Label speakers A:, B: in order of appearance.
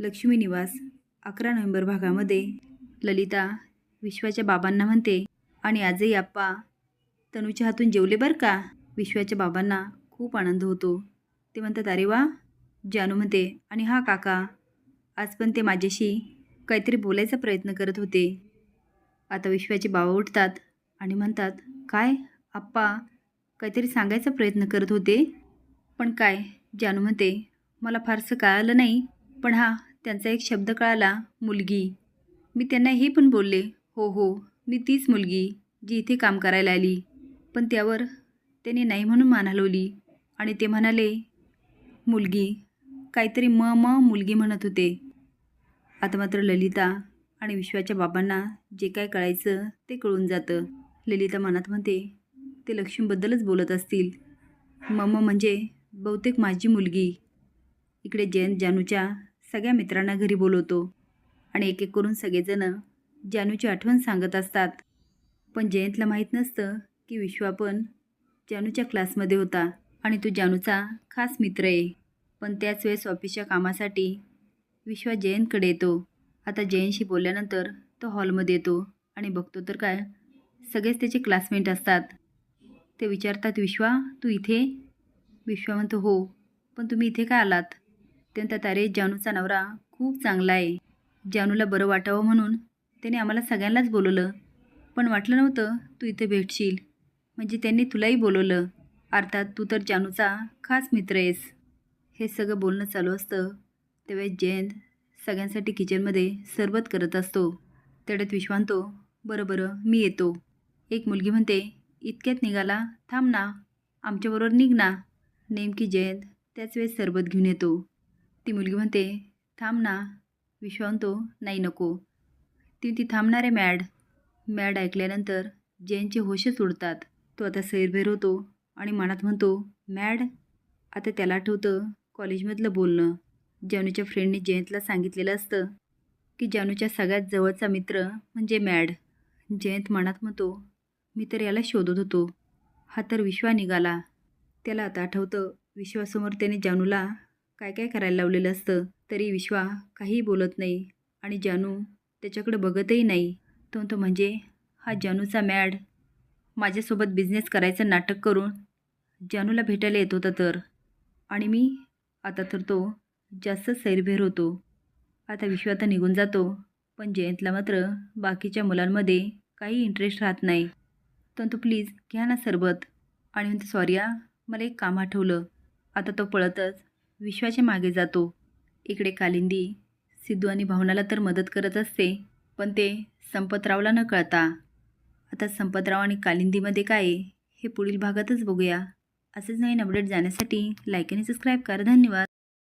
A: लक्ष्मी निवास अकरा नोव्हेंबर भागामध्ये. ललिता विश्वाच्या बाबांना म्हणते आणि आजही आप्पा तनूच्या हातून जेवले बरं का? विश्वाच्या बाबांना खूप आनंद होतो. ते म्हणतात अरे वा! जानू म्हणते आणि हा काका आज पण ते माझ्याशी काहीतरी बोलायचा प्रयत्न करत होते. आता विश्वाचे बाबा उठतात आणि म्हणतात काय? आप्पा काहीतरी सांगायचा प्रयत्न करत होते? पण काय? जानू म्हणते मला फारसं कळालं नाही पण हा त्यांचा एक शब्द कळाला मुलगी. मी त्यांना हे पण बोलले हो हो मी तीच मुलगी जी इथे काम करायला आली. पण त्यावर त्यांनी नाही म्हणून मान हलवली आणि ते म्हणाले मुलगी. काहीतरी म म मुलगी म्हणत होते. आता मात्र ललिता आणि विश्वाच्या बाबांना जे काय कळायचं ते कळून जातं. ललिता मनात म्हणते ते लक्ष्मीबद्दलच बोलत असतील. मम म्हणजे बहुतेक माझी मुलगी. इकडे जयंत जानूच्या सगळ्या मित्रांना घरी बोलवतो. आणि एक एक करून सगळेजणं जानूची आठवण सांगत असतात. पण जयंतला माहीत नसतं की विश्वा पण जानूच्या क्लासमध्ये होता. आणि तो जानूचा खास मित्र आहे. पण त्याच वेळेस ऑफिसच्या कामासाठी विश्वा जयंतकडे येतो. आता जयंतशी बोलल्यानंतर तो हॉलमध्ये येतो. आणि बघतो तर काय सगळेच त्याचे क्लासमेट असतात. ते विचारतात विश्वा तू इथे? विश्वा म्हणतो हो. पण तुम्ही इथे का आलात? अत्यंत तारे जानूचा नवरा खूप चांगला आहे. जानूला बरं वाटावं म्हणून त्याने आम्हाला सगळ्यांनाच बोलवलं. पण वाटलं नव्हतं तू इथे भेटशील. म्हणजे त्यांनी तुलाही बोलवलं. अर्थात तू तर जानूचा खास मित्र आहेस. हे सगळं बोलणं चालू असतं. त्यावेळेस जयंत सगळ्यांसाठी किचनमध्ये सरबत करत असतो. तेवढ्यात विश्वांतो बरं बरं मी येतो. एक मुलगी म्हणते इतक्यात निघाला? थांब ना. आमच्याबरोबर निघ ना. नेमकी जयंत त्याच वेळेस सरबत घेऊन येतो. ती मुलगी म्हणते थांब ना विश्वांतो हो, नाही नको. ती ती थांबणार आहे मॅड. मॅड ऐकल्यानंतर जयंतचे होशच उडतात तो आता सैरभैर होतो आणि मनात म्हणतो मॅड आता त्याला आठवतं कॉलेजमधलं बोलणं. जानूच्या फ्रेंडने जयंतला सांगितलेलं असतं की जानूच्या सगळ्यात जवळचा मित्र म्हणजे मॅड. जयंत मनात म्हणतो मी तर याला शोधत होतो. हा तर विश्वा निघाला. त्याला आता आठवतं विश्वासमोर त्याने जानूला काय काय करायला लावलेलं असतं तरी विश्वा काहीही बोलत नाही आणि जानू त्याच्याकडे बघतही नाही. तो तो म्हणजे हा जानूचा मॅड माझ्यासोबत बिझनेस करायचं नाटक करून जानूला भेटायला येत होता तर. आणि मी आता तर तो जास्त सैरभेर होतो. आता विश्व आता निघून जातो पण जयंतला मात्र बाकीच्या मुलांमध्ये काही इंटरेस्ट राहत नाही. तर तो प्लीज घ्या ना सरबत. आणि म्हणतो सॉरी मला एक काम आठवलं. आता तो पळतच विश्वाच्या मागे जातो. इकडे कालिंदी सिद्धू आणि भावनाला तर मदत करत असते पण ते संपतरावला न कळता. आता संपतराव आणि कालिंदीमध्ये काय आहे हे पुढील भागातच बघूया. असेच नवीन अपडेट जाण्यासाठी लाईक आणि सबस्क्राईब करा. धन्यवाद.